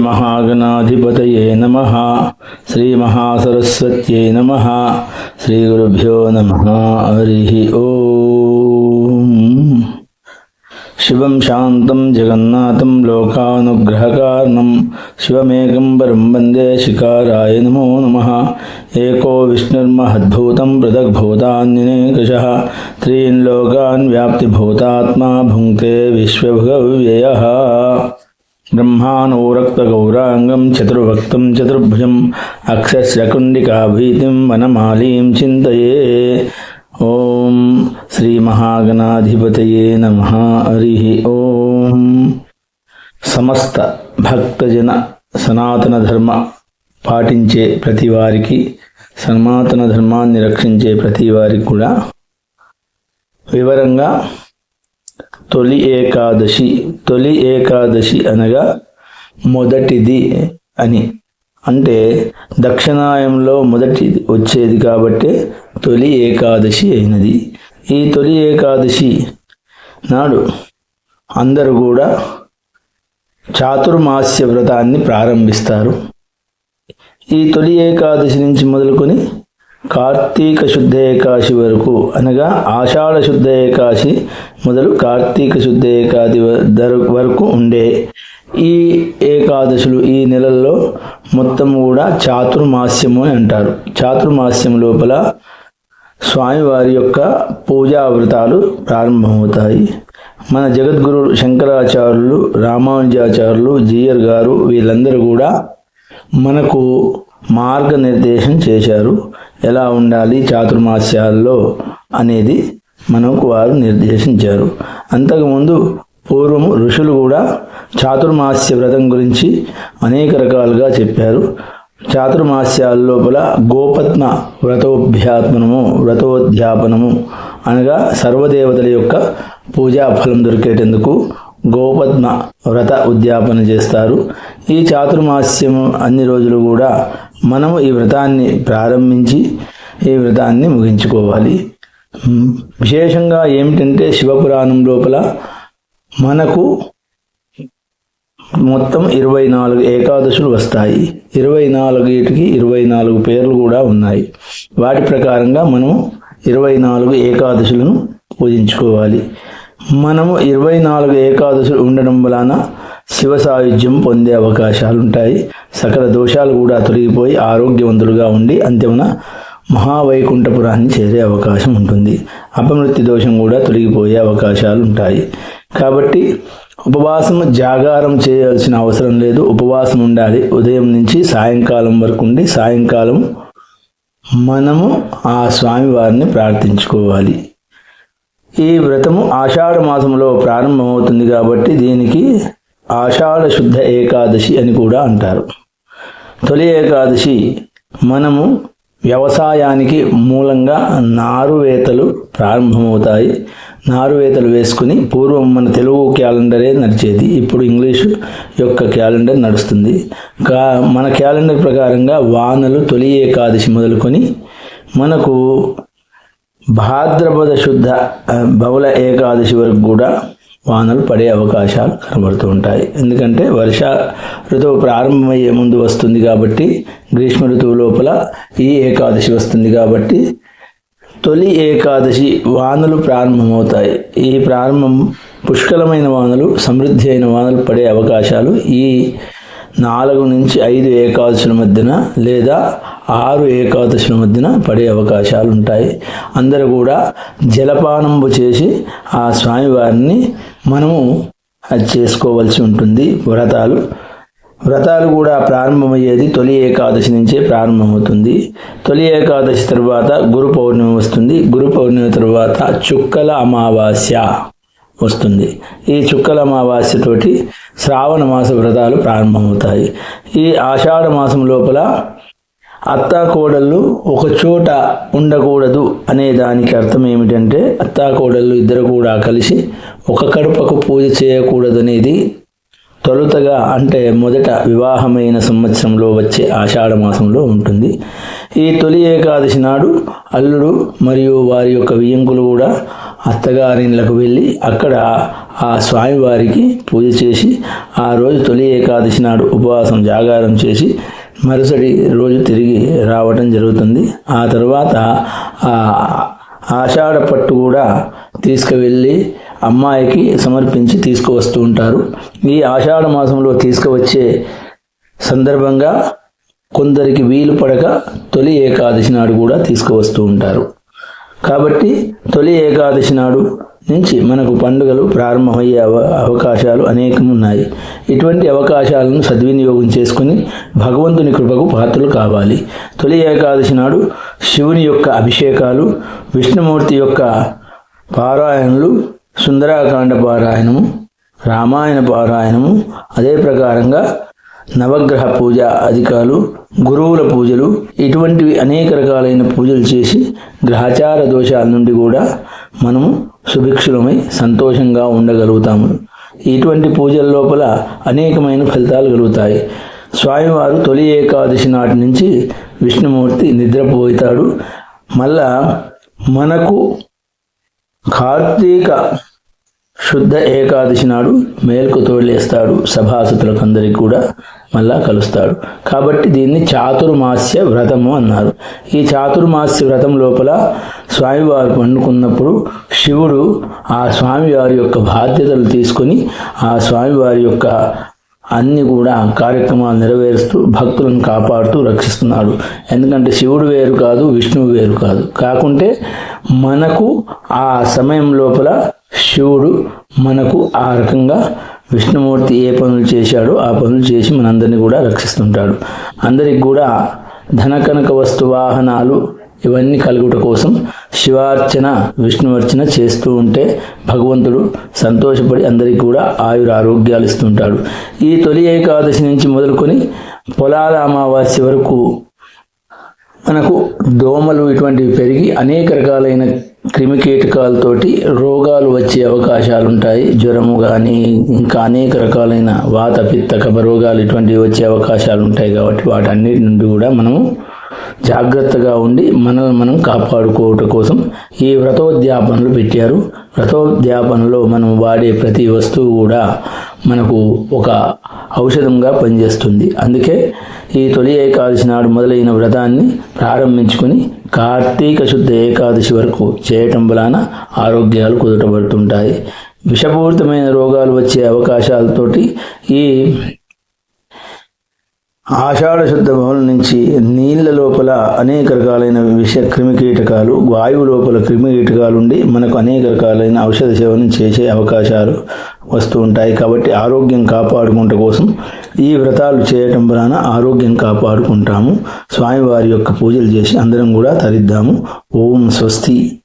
महागणाधिपतये नमः। श्रीमहासरस्वत्यै नमः। श्रीगुरुभ्यो नमः। हरिः ॐ शिवं शान्तं जगन्नाथं लोकानुग्रहकारणं। शिवमेकं परं वंदे शिकाराय नमो नमः। एको विष्णुर्महद्भूतं पृथग्भूतान्यनेकशः त्रीन् लोकान् व्याप्तिभूतात्मा ब्रह्माणोरक्तगौराङ्गं चतुर्भक्तं चतुर्भुजम् अक्षश्रकुण्डिकाभीतिं वनमालीं चिन्तये ॐ శ్రీమహాగణాధిపతయే నమ హరి ఓం సమస్త భక్తజన సనాతన ధర్మ పాటించే ప్రతి వారికి సనాతన ధర్మాన్ని రక్షించే ప్రతి వారికి కూడా వివరంగా తొలి ఏకాదశి తొలి ఏకాదశి అనగా మొదటిది అని. అంటే దక్షిణాయంలో మొదటి వచ్చేది కాబట్టి తొలి ఏకాదశి అయినది. ఈ తొలి ఏకాదశి నాడు అందరూ కూడా చాతుర్మాస్య వ్రతాన్ని ప్రారంభిస్తారు. ఈ తొలి ఏకాదశి నుంచి మొదలుకొని కార్తీక శుద్ధ ఏకాశి వరకు అనగా ఆషాఢ శుద్ధ ఏకాశి మొదలు కార్తీక శుద్ధ ఏకాది వరకు ఉండే ఈ ఏకాదశులు ఈ నెలల్లో మొత్తం కూడా చాతుర్మాస్యము అని అంటారు. చాతుర్మాస్యం లోపల స్వామివారి యొక్క పూజా వ్రతాలు ప్రారంభమవుతాయి. మన జగద్గురు శంకరాచార్యులు రామానుజాచార్యులు జీయర్ గారు వీళ్ళందరూ కూడా మనకు మార్గనిర్దేశం చేశారు. ఎలా ఉండాలి చాతుర్మాస్యాల్లో అనేది మనకు వారు నిర్దేశించారు. అంతకుముందు పూర్వం ఋషులు కూడా చాతుర్మాస్య వ్రతం గురించి అనేక రకాలుగా చెప్పారు. చాతుర్మాస్యాల లోపల గోపత్మ వ్రతోభ్యాత్మనము వ్రతోధ్యాపనము అనగా సర్వదేవతల యొక్క పూజా ఫలం దొరికేటందుకు గోపద్మ వ్రత ఉద్యాపన చేస్తారు. ఈ చాతుర్మాస్యం అన్ని రోజులు కూడా మనము ఈ వ్రతాన్ని ప్రారంభించి ఈ వ్రతాన్ని ముగించుకోవాలి. విశేషంగా ఏమిటంటే శివపురాణం లోపల మనకు మొత్తం ఇరవై నాలుగు ఏకాదశులు వస్తాయి. ఇరవై నాలుగిటికి ఇరవై నాలుగు పేర్లు కూడా ఉన్నాయి. వాటి ప్రకారంగా మనము ఇరవై నాలుగు ఏకాదశులను పూజించుకోవాలి. మనము ఇరవై నాలుగు ఏకాదశులు ఉండడం వలన శివ సాయుధ్యం పొందే అవకాశాలు ఉంటాయి సకల దోషాలు కూడా తొలగిపోయి ఆరోగ్యవంతులుగా ఉండి అంత్యమున మహావైకుంఠపురాన్ని చేరే అవకాశం ఉంటుంది. అపమృత్యు దోషం కూడా తొలగిపోయే అవకాశాలు ఉంటాయి కాబట్టి ఉపవాసం జాగారం చేయాల్సిన అవసరం లేదు. ఉపవాసం ఉండాలి. ఉదయం నుంచి సాయంకాలం వరకు ఉండి సాయంకాలం మనము ఆ స్వామివారిని ప్రార్థించుకోవాలి. ఈ వ్రతము ఆషాఢ మాసంలో ప్రారంభమవుతుంది కాబట్టి దీనికి ఆషాఢ శుద్ధ ఏకాదశి అని కూడా అంటారు. తొలి ఏకాదశి మనము వ్యవసాయానికి మూలంగా నారువేతలు ప్రారంభమవుతాయి. నారువేతలు వేసుకుని పూర్వం మన తెలుగు క్యాలెండరే నడిచేది. ఇప్పుడు ఇంగ్లీషు యొక్క క్యాలెండర్ నడుస్తుంది. కా మన క్యాలెండర్ ప్రకారంగా వానలు తొలి ఏకాదశి మొదలుకొని మనకు భాద్రపద శుద్ధ బహుళ ఏకాదశి వరకు కూడా వానలు పడే అవకాశాలు కనబడుతూ ఉంటాయి. ఎందుకంటే వర్ష ఋతువు ప్రారంభమయ్యే ముందు వస్తుంది కాబట్టి గ్రీష్మ ఋతువు లోపల ఈ ఏకాదశి వస్తుంది కాబట్టి తొలి ఏకాదశి వానలు ప్రారంభమవుతాయి. ఈ ప్రారంభం పుష్కలమైన వానలు సమృద్ధి అయిన వానలు పడే అవకాశాలు ఈ నాలుగు నుంచి ఐదు ఏకాదశుల మధ్యన లేదా ఆరు ఏకాదశుల మధ్యన పడే అవకాశాలు ఉంటాయి అందరూ కూడా జలపానంబు చేసి ఆ స్వామివారిని మనము అది చేసుకోవలసి ఉంటుంది. వ్రతాలు. వ్రతాలు కూడా ప్రారంభమయ్యేది తొలి ఏకాదశి నుంచే ప్రారంభమవుతుంది. తొలి ఏకాదశి తర్వాత గురు పౌర్ణమి వస్తుంది. గురు పౌర్ణమి తర్వాత చుక్కల అమావాస్య. వస్తుంది. ఈ చుక్కల అమావాస్యతోటి శ్రావణ మాస వ్రతాలు ప్రారంభమవుతాయి. ఈ ఆషాఢ మాసం లోపల అత్తాకోడళ్ళు ఒక చోట ఉండకూడదు అనే దానికి అర్థం ఏమిటంటే అత్తాకోడళ్ళు ఇద్దరు కూడా కలిసి ఒక కడుపకు పూజ చేయకూడదు అనేది తొలుతగా అంటే మొదట వివాహమైన సంవత్సరంలో వచ్చే ఆషాఢ మాసంలో ఉంటుంది. ఈ తొలి ఏకాదశి నాడు అల్లుడు మరియు వారి యొక్క వియ్యంకులు కూడా అత్తగారిళ్ళకు వెళ్ళి అక్కడ ఆ స్వామివారికి పూజ చేసి ఆ రోజు తొలి ఏకాదశి నాడు ఉపవాసం జాగారం చేసి మరుసటి రోజు తిరిగి రావటం జరుగుతుంది. ఆ తర్వాత ఆ ఆషాఢ పట్టు కూడా తీసుకువెళ్ళి అమ్మాయికి సమర్పించి తీసుకువస్తూ ఉంటారు. ఈ ఆషాఢ మాసంలో తీసుకువచ్చే సందర్భంగా కొందరికి వీలు పడక తొలి ఏకాదశి నాడు కూడా తీసుకువస్తూ ఉంటారు. కాబట్టి తొలి ఏకాదశి నాడు నుంచి మనకు పండుగలు ప్రారంభమయ్యే అవ అవకాశాలు అనేకం ఉన్నాయి ఇటువంటి అవకాశాలను సద్వినియోగం చేసుకుని భగవంతుని కృపకు పాత్రలు కావాలి. తొలి ఏకాదశి నాడు శివుని యొక్క అభిషేకాలు విష్ణుమూర్తి యొక్క పారాయణలు సుందరాకాండ పారాయణము రామాయణ పారాయణము అదే ప్రకారంగా నవగ్రహ పూజ అధికాలు గురువుల పూజలు ఇటువంటివి అనేక రకాలైన పూజలు చేసి గ్రహచార దోషాల నుండి కూడా మనము సుభిక్షులమై సంతోషంగా ఉండగలుగుతాము. ఇటువంటి పూజల లోపల అనేకమైన ఫలితాలు కలుగుతాయి. స్వామివారు తొలి ఏకాదశి నాటి నుంచి విష్ణుమూర్తి నిద్రపోతాడు. మళ్ళా మనకు కార్తీక శుద్ధ ఏకాదశి నాడు మేల్కు తోలేస్తాడు సభాసతులకు కూడా మళ్ళా కలుస్తాడు. కాబట్టి దీన్ని చాతుర్మాస్య వ్రతము అన్నారు. ఈ చాతుర్మాస్య వ్రతం లోపల స్వామివారు పండుకున్నప్పుడు శివుడు ఆ స్వామివారి యొక్క బాధ్యతలు తీసుకొని ఆ స్వామివారి యొక్క అన్ని కూడా కార్యక్రమాలు నెరవేరుస్తూ భక్తులను కాపాడుతూ రక్షిస్తున్నాడు. ఎందుకంటే శివుడు వేరు కాదు విష్ణువు వేరు కాదు. కాకుంటే మనకు ఆ సమయం లోపల శివుడు మనకు ఆ రకంగా విష్ణుమూర్తి ఏ పనులు చేశాడో ఆ పనులు చేసి మనందరినీ కూడా రక్షిస్తుంటాడు. అందరికి కూడా ధనకనక వస్తు వాహనాలు ఇవన్నీ కలుగుట కోసం శివార్చన విష్ణువర్చన చేస్తూ ఉంటే భగవంతుడు సంతోషపడి అందరికీ కూడా ఆయుర ఆరోగ్యాలు ఇస్తుంటాడు. ఈ తొలి ఏకాదశి నుంచి మొదలుకొని పొలాల అమావాస్య వరకు మనకు దోమలు ఇటువంటివి పెరిగి అనేక రకాలైన క్రిమికీటకాలతోటి రోగాలు వచ్చే అవకాశాలు ఉంటాయి జ్వరము కానీ ఇంకా అనేక రకాలైన వాత పిత్త కబ రోగాలు ఇటువంటివి వచ్చే అవకాశాలు ఉంటాయి కాబట్టి వాటన్నిటి నుండి కూడా మనము జాగ్రత్తగా ఉండి మనల్ని మనం కాపాడుకోవటం కోసం ఈ వ్రతోద్యాపనలు పెట్టారు. వ్రతోద్యాపనలో మనం వాడే ప్రతి వస్తువు కూడా మనకు ఒక ఔషధంగా పనిచేస్తుంది. అందుకే ఈ తొలి ఏకాదశి నాడు మొదలైన వ్రతాన్ని ప్రారంభించుకొని కార్తీక శుద్ధ ఏకాదశి వరకు చేయటం వలన ఆరోగ్యాలు కుదుటపడుతుంటాయి. విషపూరితమైన రోగాలు వచ్చే అవకాశాలతోటి ఈ ఆషాఢ శుద్ధ భవనం నుంచి నీళ్ళ లోపల అనేక రకాలైన విష క్రిమికీటకాలు వాయువు లోపల క్రిమికీటకాలు ఉండి మనకు అనేక రకాలైన ఔషధ సేవను చేసే అవకాశాలు వస్తూ ఉంటాయి. కాబట్టి ఆరోగ్యం కాపాడుకుంట కోసం ఈ వ్రతాలు చేయటం వలన ఆరోగ్యం కాపాడుకుంటాము. స్వామివారి యొక్క పూజలు చేసి అందరం కూడా తరిద్దాము. ఓం స్వస్తి.